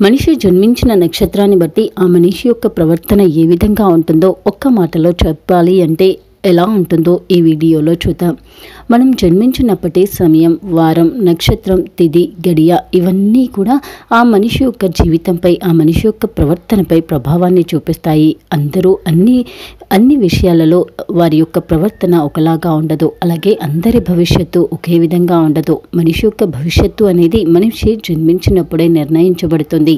మనిషి జన్మించిన నక్షత్రాన్ని బట్టి ఆ మనిషి యొక్క ప్రవర్తన ఏ విధంగా ఉంటుందో ఒక్క మాటలో చెప్పాలి అంటే ఎలా ఉంటుందో ఈ వీడియోలో చూద్దాం. మనం జన్మించినప్పటి సమయం వారం నక్షత్రం తిథి గడియ ఇవన్నీ కూడా ఆ మనిషి యొక్క జీవితంపై ఆ మనిషి యొక్క ప్రవర్తనపై ప్రభావాన్ని చూపిస్తాయి. అందరూ అన్ని అన్ని విషయాలలో వారి యొక్క ప్రవర్తన ఒకలాగా ఉండదు. అలాగే అందరి భవిష్యత్తు ఒకే విధంగా ఉండదు. మనిషి యొక్క భవిష్యత్తు అనేది మనిషి జన్మించినప్పుడే నిర్ణయించబడుతుంది.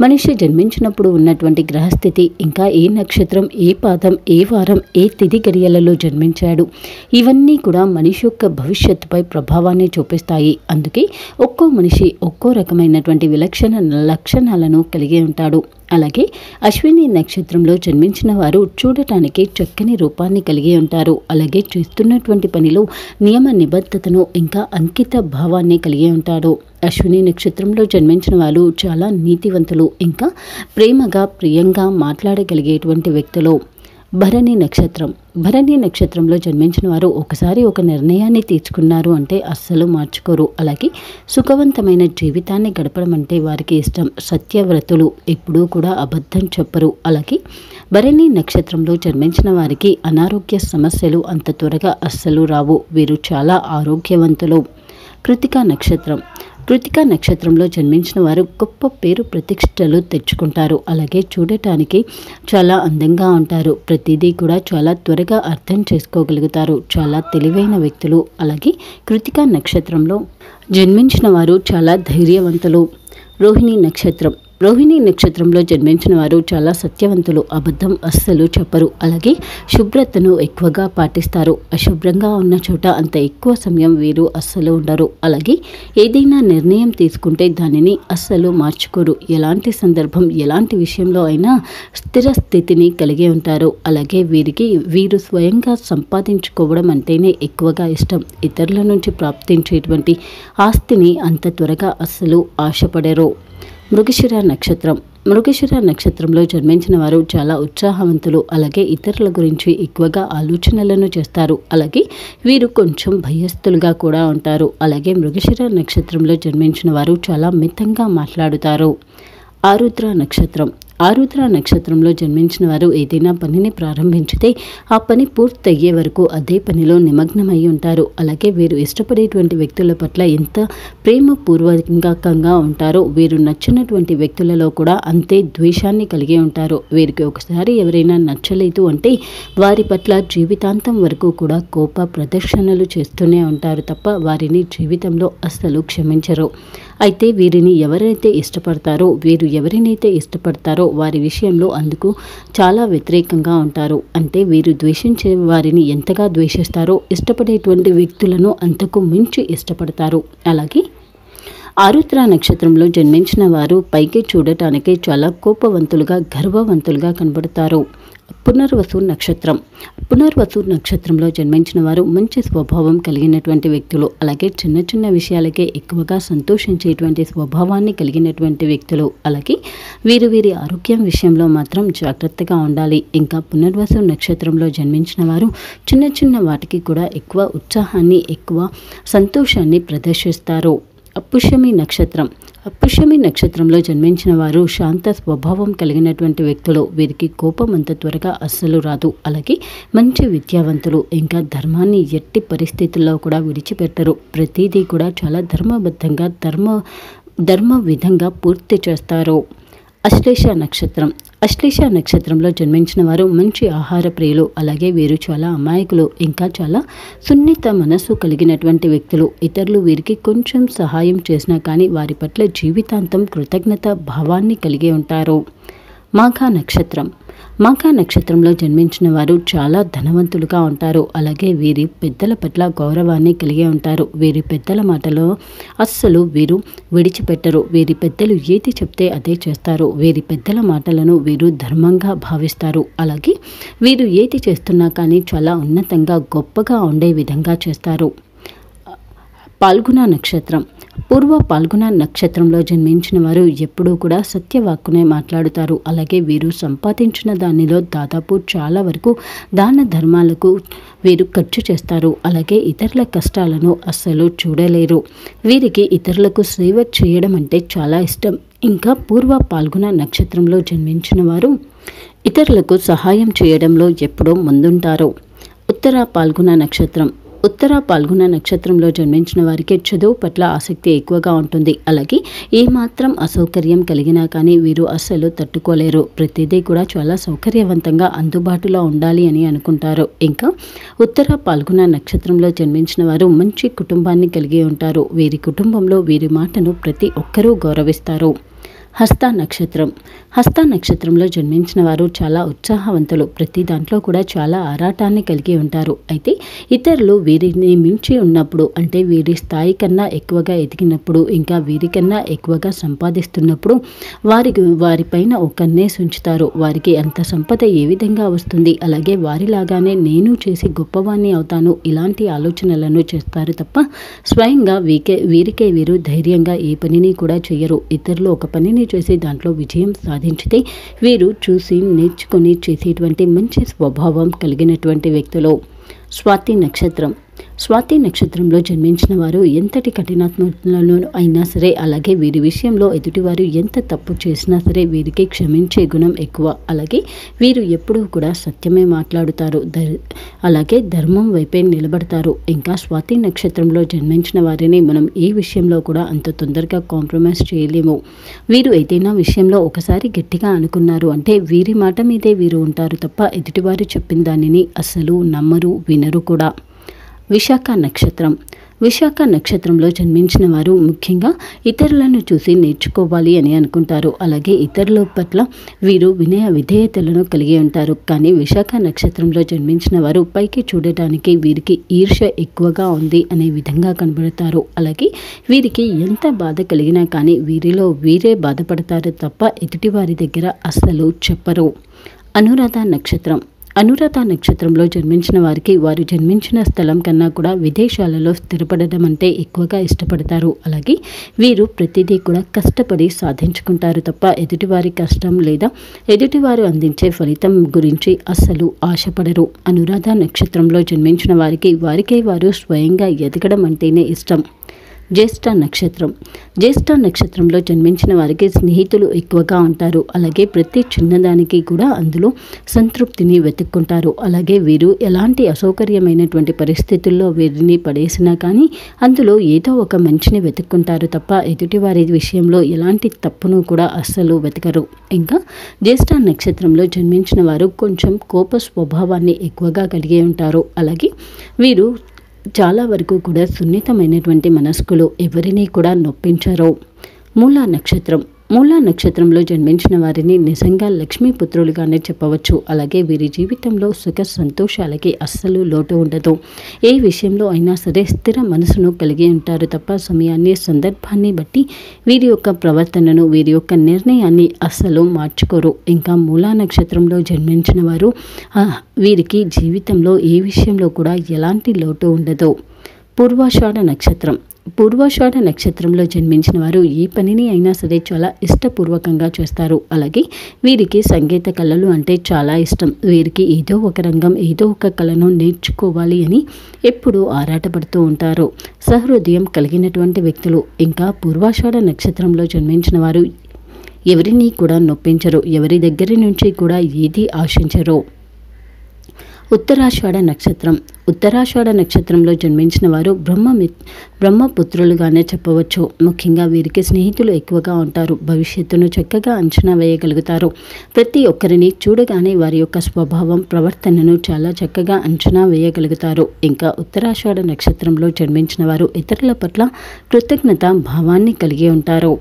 మనిషి జన్మించినప్పుడు ఉన్నటువంటి గ్రహస్థితి ఇంకా ఏ నక్షత్రం ఏ పాదం ఏ వారం ఏ తిథి గడియలలో జన్మించాడు. ఇవన్నీ కూడా మనిషి యొక్క భవిష్యత్తుపై ప్రభావాన్ని చూపిస్తాయి. అందుకే ఒక్కో మనిషి ఒక్కో రకమైనటువంటి విలక్షణ లక్షణాలను కలిగి ఉంటాడు. అలాగే అశ్విని నక్షత్రంలో జన్మించిన వారు చూడటానికి చక్కని రూపాన్ని కలిగి ఉంటారు. అలాగే చేస్తున్నటువంటి పనిలో నియమ నిబద్ధతను ఇంకా అంకిత భావాన్ని కలిగి ఉంటారు అశ్విని నక్షత్రంలో జన్మించిన వారు చాలా నీతివంతులు ఇంకా ప్రేమగా ప్రియంగా మాట్లాడగలిగేటువంటి వ్యక్తులు. భరణి నక్షత్రం. భరణి నక్షత్రంలో జన్మించిన వారు ఒకసారి ఒక నిర్ణయాన్ని తీర్చుకున్నారు అంటే అస్సలు మార్చుకోరు. అలాగే సుఖవంతమైన జీవితాన్ని గడపడం అంటే వారికి ఇష్టం. సత్యవ్రతులు ఎప్పుడూ కూడా అబద్ధం చెప్పరు. అలాగే భరణి నక్షత్రంలో జన్మించిన వారికి అనారోగ్య సమస్యలు అంత త్వరగా అస్సలు రావు. వీరు చాలా ఆరోగ్యవంతులు. కృతికా నక్షత్రం. కృతికా నక్షత్రంలో జన్మించిన వారు గొప్ప పేరు ప్రతిష్టలు తెచ్చుకుంటారు. అలాగే చూడటానికి చాలా అందంగా ఉంటారు. ప్రతిదీ కూడా చాలా త్వరగా అర్థం చేసుకోగలుగుతారు. చాలా తెలివైన వ్యక్తులు. అలాగే కృతికా నక్షత్రంలో జన్మించిన వారు చాలా ధైర్యవంతులు. రోహిణి నక్షత్రం. రోహిణి నక్షత్రంలో జన్మించిన వారు చాలా సత్యవంతులు అబద్ధం అస్సలు చెప్పరు. అలాగే శుభ్రతను ఎక్కువగా పాటిస్తారు. అశుభ్రంగా ఉన్న చోట అంత ఎక్కువ సమయం వీరు అస్సలు ఉండరు. అలాగే ఏదైనా నిర్ణయం తీసుకుంటే దానిని అస్సలు మార్చుకోరు. ఎలాంటి సందర్భం ఎలాంటి విషయంలో అయినా స్థిర స్థితిని కలిగి ఉంటారు. అలాగే వీరికి వీరు స్వయంగా సంపాదించుకోవడం అంటేనే ఎక్కువగా ఇష్టం. ఇతరుల నుంచి ప్రాప్తించేటువంటి ఆస్తిని అంత త్వరగా అస్సలు ఆశపడరు. మృగశిర నక్షత్రం. మృగశిర నక్షత్రంలో జన్మించిన వారు చాలా ఉత్సాహవంతులు. అలాగే ఇతరుల గురించి ఎక్కువగా ఆలోచనలను చేస్తారు. అలాగే వీరు కొంచెం భయస్థులుగా కూడా ఉంటారు. అలాగే మృగశిర నక్షత్రంలో జన్మించిన వారు చాలా మితంగా మాట్లాడుతారు. ఆరుద్ర నక్షత్రం. ఆరుద్ర నక్షత్రంలో జన్మించిన వారు ఏదైనా పనిని ప్రారంభించితే ఆ పని పూర్తయ్యే వరకు అదే పనిలో నిమగ్నమై ఉంటారు. అలాగే వీరు ఇష్టపడేటువంటి వ్యక్తుల పట్ల ఎంత ప్రేమపూర్వకంగా ఉంటారో వీరు నచ్చినటువంటి వ్యక్తులలో కూడా అంతే ద్వేషాన్ని కలిగి ఉంటారు. వీరికి ఒకసారి ఎవరైనా నచ్చలేదు అంటే వారి పట్ల జీవితాంతం వరకు కూడా కోప ప్రదర్శనలు చేస్తూనే ఉంటారు తప్ప వారిని జీవితంలో అస్సలు క్షమించరు. అయితే వీరిని ఎవరైతే ఇష్టపడతారో వీరు ఎవరినైతే ఇష్టపడతారో వారి విషయంలో అందుకు చాలా వ్యతిరేకంగా ఉంటారు. అంటే వీరు ద్వేషించే వారిని ఎంతగా ద్వేషిస్తారో ఇష్టపడేటువంటి వ్యక్తులను అంతకు మించి ఇష్టపడతారు. అలాగే ఆరుద్ర నక్షత్రంలో జన్మించిన వారు పైకి చూడటానికి చాలా కోపవంతులుగా గర్వవంతులుగా కనబడతారు. పునర్వసు నక్షత్రం. పునర్వసు నక్షత్రంలో జన్మించిన వారు మంచి స్వభావం కలిగినటువంటి వ్యక్తులు. అలాగే చిన్న చిన్న విషయాలకే ఎక్కువగా సంతోషించేటువంటి స్వభావాన్ని కలిగినటువంటి వ్యక్తులు. అలాగే వీరు వీరి ఆరోగ్యం విషయంలో మాత్రం జాగ్రత్తగా ఉండాలి. ఇంకా పునర్వసు నక్షత్రంలో జన్మించిన వారు చిన్న చిన్న వాటికి కూడా ఎక్కువ ఉత్సాహాన్ని ఎక్కువ సంతోషాన్ని ప్రదర్శిస్తారు. అప్పుషమి నక్షత్రం. అపుష్యమి నక్షత్రంలో జన్మించిన వారు శాంత స్వభావం కలిగినటువంటి వ్యక్తులు. వీరికి కోపం అంత త్వరగా అస్సలు రాదు. అలాగే మంచి విద్యావంతులు. ఇంకా ధర్మాన్ని ఎట్టి పరిస్థితుల్లో కూడా విడిచిపెట్టరు. ప్రతిదీ కూడా చాలా ధర్మబద్ధంగా ధర్మ ధర్మ విధంగా పూర్తి చేస్తారు. అశ్లేష నక్షత్రం. అశ్లేష నక్షత్రంలో జన్మించిన వారు మంచి ఆహార ప్రియులు అలాగే వీరు చాలా అమాయకులు ఇంకా చాలా సున్నిత మనస్సు కలిగినటువంటి వ్యక్తులు. ఇతరులు వీరికి కొంచెం సహాయం చేసినా కానీ వారి పట్ల జీవితాంతం కృతజ్ఞత భావాన్ని కలిగి ఉంటారు. మాఘ నక్షత్రం. మకా నక్షత్రంలో జన్మించిన వారు చాలా ధనవంతులుగా ఉంటారు. అలాగే వీరి పెద్దల పట్ల గౌరవాన్ని కలిగి ఉంటారు. వీరి పెద్దల మాటలో అస్సలు వీరు విడిచిపెట్టరు. వీరి పెద్దలు ఏది చెప్తే అదే చేస్తారు. వీరి పెద్దల మాటలను వీరు ధర్మంగా భావిస్తారు. అలాగే వీరు ఏది చేస్తున్నా కానీ చాలా ఉన్నతంగా గొప్పగా ఉండే విధంగా చేస్తారు. పాల్గొన నక్షత్రం. పూర్వ పాల్గొన నక్షత్రంలో జన్మించిన వారు ఎప్పుడూ కూడా సత్యవాక్కునే మాట్లాడుతారు. అలాగే వీరు సంపాదించిన దానిలో దాదాపు చాలా వరకు దాన ధర్మాలకు వీరు ఖర్చు చేస్తారు. అలాగే ఇతరుల కష్టాలను అస్సలు చూడలేరు. వీరికి ఇతరులకు సేవ చేయడం అంటే చాలా ఇష్టం. ఇంకా పూర్వ పాల్గొన నక్షత్రంలో జన్మించిన వారు ఇతరులకు సహాయం చేయడంలో ఎప్పుడూ ముందుంటారు. ఉత్తర పాల్గొన నక్షత్రం. ఉత్తర పాల్గొన నక్షత్రంలో జన్మించిన వారికి చదువు పట్ల ఆసక్తి ఎక్కువగా ఉంటుంది. అలాగే ఏ మాత్రం అసౌకర్యం కలిగినా కానీ వీరు అస్సలు తట్టుకోలేరు. ప్రతిదీ కూడా చాలా సౌకర్యవంతంగా అందుబాటులో ఉండాలి అని అనుకుంటారు. ఇంకా ఉత్తర పాల్గొన నక్షత్రంలో జన్మించిన వారు మంచి కుటుంబాన్ని కలిగి ఉంటారు. వీరి కుటుంబంలో వీరి మాటను ప్రతి ఒక్కరూ గౌరవిస్తారు. హస్త నక్షత్రం. హస్త నక్షత్రంలో జన్మించిన వారు చాలా ఉత్సాహవంతులు. ప్రతి దాంట్లో కూడా చాలా ఆరాటాన్ని కలిగి ఉంటారు. అయితే ఇతరులు వీరిని మించి ఉన్నప్పుడు అంటే వీరి స్థాయి కన్నా ఎక్కువగా ఎదిగినప్పుడు ఇంకా వీరికన్నా ఎక్కువగా సంపాదిస్తున్నప్పుడు వారికి వారిపైన ఒక కన్నేసి ఉంచుతారు వారికి అంత సంపద ఏ విధంగా వస్తుంది? అలాగే వారిలాగానే నేను చేసి గొప్పవాణ్ణి అవుతాను. ఇలాంటి ఆలోచనలను చేస్తారు తప్ప స్వయంగా వీకే వీరికే వీరు ధైర్యంగా ఏ పనిని కూడా చేయరు ఇతరులు ఒక పనిని చేసి దాంట్లో విజయం సాధించితే వీరు చూసి నేర్చుకొని చేసేటువంటి మంచి స్వభావం కలిగినటువంటి వ్యక్తులు. స్వాతి నక్షత్రం. స్వాతి నక్షత్రంలో జన్మించిన వారు ఎంతటి కఠినాత్మలను అయినా సరే అలాగే వీరి విషయంలో ఎదుటివారు ఎంత తప్పు చేసినా సరే వీరికి క్షమించే గుణం ఎక్కువ. అలాగే వీరు ఎప్పుడూ కూడా సత్యమే మాట్లాడుతారు ధర్ అలాగే ధర్మం వైపే నిలబడతారు. ఇంకా స్వాతి నక్షత్రంలో జన్మించిన వారిని మనం ఏ విషయంలో కూడా అంత తొందరగా కాంప్రమైజ్ చేయలేము. వీరు ఏదైనా విషయంలో ఒకసారి గట్టిగా అనుకున్నారు అంటే వీరి మాట మీదే వీరు ఉంటారు తప్ప ఎదుటివారు చెప్పిన దానిని అస్సలు నమ్మరు వినరు కూడా. విశాఖ నక్షత్రం. విశాఖ నక్షత్రంలో జన్మించిన వారు ముఖ్యంగా ఇతరులను చూసి నేర్చుకోవాలి అని అనుకుంటారు. అలాగే ఇతరుల పట్ల వీరు వినయ విధేయతలను కలిగి ఉంటారు. కానీ విశాఖ నక్షత్రంలో జన్మించిన వారు పైకి చూడటానికి వీరికి ఈర్ష్య ఎక్కువగా ఉంది అనే విధంగా కనబడతారు. అలాగే వీరికి ఎంత బాధ కలిగినా కానీ వీరిలో వీరే బాధపడతారు తప్ప ఎదుటి వారి దగ్గర అస్సలు చెప్పరు. అనురాధ నక్షత్రం. అనురాధ నక్షత్రంలో జన్మించిన వారికి వారు జన్మించిన స్థలం కన్నా కూడా విదేశాలలో స్థిరపడడం అంటే ఎక్కువగా ఇష్టపడతారు. అలాగే వీరు ప్రతిదీ కూడా కష్టపడి సాధించుకుంటారు తప్ప ఎదుటివారి కష్టం లేదా ఎదుటివారు అందించే ఫలితం గురించి అస్సలు ఆశపడరు. అనురాధ నక్షత్రంలో జన్మించిన వారికి వారికే వారు స్వయంగా ఎదగడం అంటేనే ఇష్టం. జ్యేష్ఠ నక్షత్రం. జ్యేష్ఠ నక్షత్రంలో జన్మించిన వారికి స్నేహితులు ఎక్కువగా ఉంటారు. అలాగే ప్రతి చిన్నదానికి కూడా అందులో సంతృప్తిని వెతుక్కుంటారు. అలాగే వీరు ఎలాంటి అసౌకర్యమైనటువంటి పరిస్థితుల్లో వీరిని పడేసినా కానీ అందులో ఏదో ఒక మంచిని వెతుక్కుంటారు తప్ప ఎదుటివారి విషయంలో ఎలాంటి తప్పును కూడా అస్సలు వెతకరు. ఇంకా జ్యేష్ఠ నక్షత్రంలో జన్మించిన వారు కొంచెం కోప స్వభావాన్ని ఎక్కువగా కలిగి ఉంటారు. అలాగే వీరు చాలా వరకు కూడా సున్నితమైనటువంటి మనస్కులు ఎవరిని కూడా నొప్పించరు. మూలా నక్షత్రం. మూలా నక్షత్రంలో జన్మించిన వారిని నిజంగా లక్ష్మీపుత్రులుగానే చెప్పవచ్చు. అలాగే వీరి జీవితంలో సుఖ సంతోషాలకి అస్సలు లోటు ఉండదు. ఏ విషయంలో అయినా సరే స్థిర మనసును కలిగి ఉంటారు తప్ప సమయాన్ని సందర్భాన్ని బట్టి వీరి యొక్క ప్రవర్తనను వీరి యొక్క నిర్ణయాన్ని అస్సలు మార్చుకోరు. ఇంకా మూలా నక్షత్రంలో జన్మించిన వారు వీరికి జీవితంలో ఏ విషయంలో కూడా ఎలాంటి లోటు ఉండదు. పూర్వాషాఢ నక్షత్రం. పూర్వాషాఢ నక్షత్రంలో జన్మించిన వారు ఏ పనిని అయినా సరే చాలా ఇష్టపూర్వకంగా చేస్తారు. అలాగే వీరికి సంగీత కళలు అంటే చాలా ఇష్టం. వీరికి ఏదో ఒక రంగం ఏదో ఒక కళను నేర్చుకోవాలి అని ఎప్పుడూ ఆరాటపడుతూ ఉంటారు. సహృదయం కలిగినటువంటి వ్యక్తులు. ఇంకా పూర్వాషాఢ నక్షత్రంలో జన్మించిన వారు ఎవరిని కూడా నొప్పించరు. ఎవరి దగ్గర నుంచి కూడా ఏది ఆశించరు. ఉత్తరాషాఢ నక్షత్రం. ఉత్తరాషాఢ నక్షత్రంలో జన్మించిన వారు బ్రహ్మమి బ్రహ్మపుత్రులుగానే చెప్పవచ్చు. ముఖ్యంగా వీరికి స్నేహితులు ఎక్కువగా ఉంటారు. భవిష్యత్తును చక్కగా అంచనా వేయగలుగుతారు. ప్రతి ఒక్కరిని చూడగానే వారి యొక్క స్వభావం ప్రవర్తనను చాలా చక్కగా అంచనా వేయగలుగుతారు. ఇంకా ఉత్తరాషాఢ నక్షత్రంలో జన్మించిన వారు ఇతరుల పట్ల కృతజ్ఞత భావాన్ని కలిగి ఉంటారు.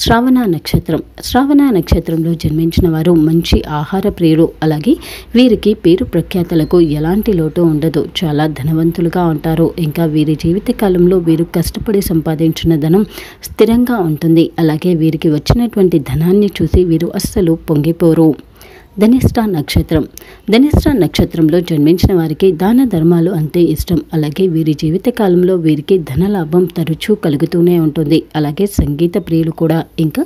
శ్రావణ నక్షత్రం. శ్రావణ నక్షత్రంలో జన్మించిన వారు మంచి ఆహార ప్రియులు. అలాగే వీరికి పేరు ప్రఖ్యాతలకు ఎలాంటి లోటు ఉండదు. చాలా ధనవంతులుగా ఉంటారు. ఇంకా వీరి జీవితకాలంలో వీరు కష్టపడి సంపాదించిన ధనం స్థిరంగా ఉంటుంది. అలాగే వీరికి వచ్చినటువంటి ధనాన్ని చూసి వీరు అస్సలు పొంగిపోరు. ధనిష్ట నక్షత్రం. ధనిష్ట నక్షత్రంలో జన్మించిన వారికి దాన ధర్మాలు అంటే ఇష్టం. అలాగే వీరి జీవితకాలంలో వీరికి ధనలాభం తరచూ కలుగుతూనే ఉంటుంది. అలాగే సంగీత ప్రియులు కూడా. ఇంకా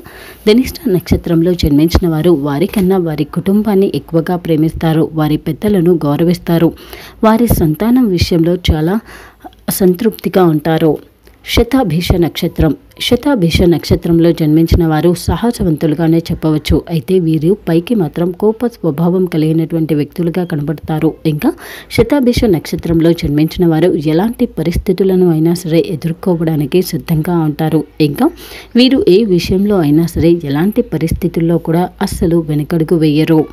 ధనిష్ట నక్షత్రంలో జన్మించిన వారు వారికన్నా వారి కుటుంబాన్ని ఎక్కువగా ప్రేమిస్తారు. వారి పెద్దలను గౌరవిస్తారు. వారి సంతానం విషయంలో చాలా సంతృప్తిగా ఉంటారు. శతాభిష నక్షత్రం. శతాభిష నక్షత్రంలో జన్మించిన వారు సాహసవంతులుగానే చెప్పవచ్చు. అయితే వీరు పైకి మాత్రం కోప స్వభావం కలిగినటువంటి వ్యక్తులుగా కనబడతారు. ఇంకా శతాభిష నక్షత్రంలో జన్మించిన వారు ఎలాంటి పరిస్థితులను అయినా సరే ఎదుర్కోవడానికి సిద్ధంగా ఉంటారు. ఇంకా వీరు ఏ విషయంలో అయినా సరే ఎలాంటి పరిస్థితుల్లో కూడా అస్సలు వెనుకడుగు వేయరు.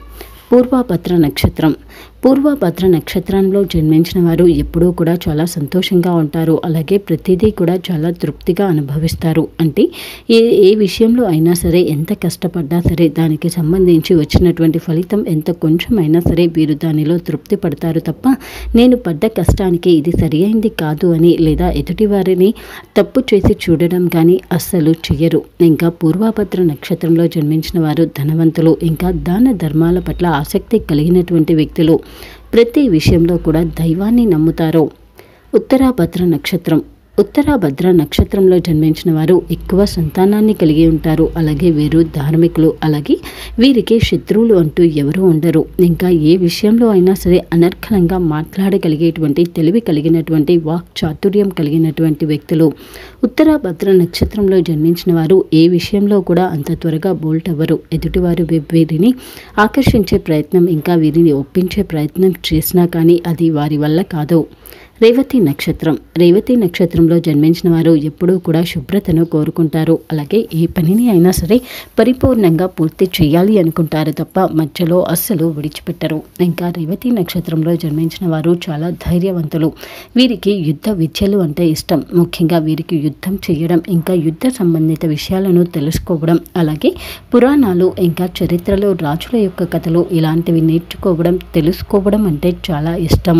పూర్వాపత్ర నక్షత్రం. పూర్వభద్ర నక్షత్రంలో జన్మించిన వారు ఎప్పుడూ కూడా చాలా సంతోషంగా ఉంటారు. అలాగే ప్రతిదీ కూడా చాలా తృప్తిగా అనుభవిస్తారు. అంటే ఏ ఏ విషయంలో అయినా సరే ఎంత కష్టపడ్డా సరే దానికి సంబంధించి వచ్చినటువంటి ఫలితం ఎంత కొంచెం అయినా సరే వీరు దానిలో తృప్తి పడతారు తప్ప నేను పడ్డ కష్టానికి ఇది సరి అయింది కాదు అని లేదా ఎదుటి వారిని తప్పు చేసి చూడడం కానీ అస్సలు చెయ్యరు. ఇంకా పూర్వభద్ర నక్షత్రంలో జన్మించిన వారు ధనవంతులు. ఇంకా దాన ధర్మాల పట్ల ఆసక్తి కలిగినటువంటి వ్యక్తులు. ప్రతి విషయంలో కూడా దైవాన్ని నమ్ముతారో. ఉత్తరాభద్ర నక్షత్రం. ఉత్తరాభద్ర నక్షత్రంలో జన్మించిన వారు ఎక్కువ సంతానాన్ని కలిగి ఉంటారు. అలాగే వీరు ధార్మికులు. అలాగే వీరికి శత్రువులు అంటూ ఎవరు ఉండరు. ఇంకా ఏ విషయంలో అయినా సరే అనర్ఘలంగా మాట్లాడగలిగేటువంటి తెలివి కలిగినటువంటి వాక్ చాతుర్యం కలిగినటువంటి వ్యక్తులు. ఉత్తరాభద్ర నక్షత్రంలో జన్మించిన వారు ఏ విషయంలో కూడా అంత త్వరగా బోల్ట్ అవ్వరు. ఎదుటివారు వీరిని ఆకర్షించే ప్రయత్నం ఇంకా వీరిని ఒప్పించే ప్రయత్నం చేసినా కానీ అది వారి వల్ల కాదు. రేవతి నక్షత్రం. రేవతి నక్షత్రంలో జన్మించిన వారు ఎప్పుడూ కూడా శుభ్రతను కోరుకుంటారు. అలాగే ఏ పనిని అయినా సరే పరిపూర్ణంగా పూర్తి చేయాలి అనుకుంటారు తప్ప మధ్యలో అస్సలు విడిచిపెట్టరు. ఇంకా రేవతి నక్షత్రంలో జన్మించిన వారు చాలా ధైర్యవంతులు. వీరికి యుద్ధ విద్యలు అంటే ఇష్టం. ముఖ్యంగా వీరికి యుద్ధం చేయడం ఇంకా యుద్ధ సంబంధిత విషయాలను తెలుసుకోవడం అలాగే పురాణాలు ఇంకా చరిత్రలో రాజుల యొక్క కథలు ఇలాంటివి నేర్చుకోవడం తెలుసుకోవడం అంటే చాలా ఇష్టం.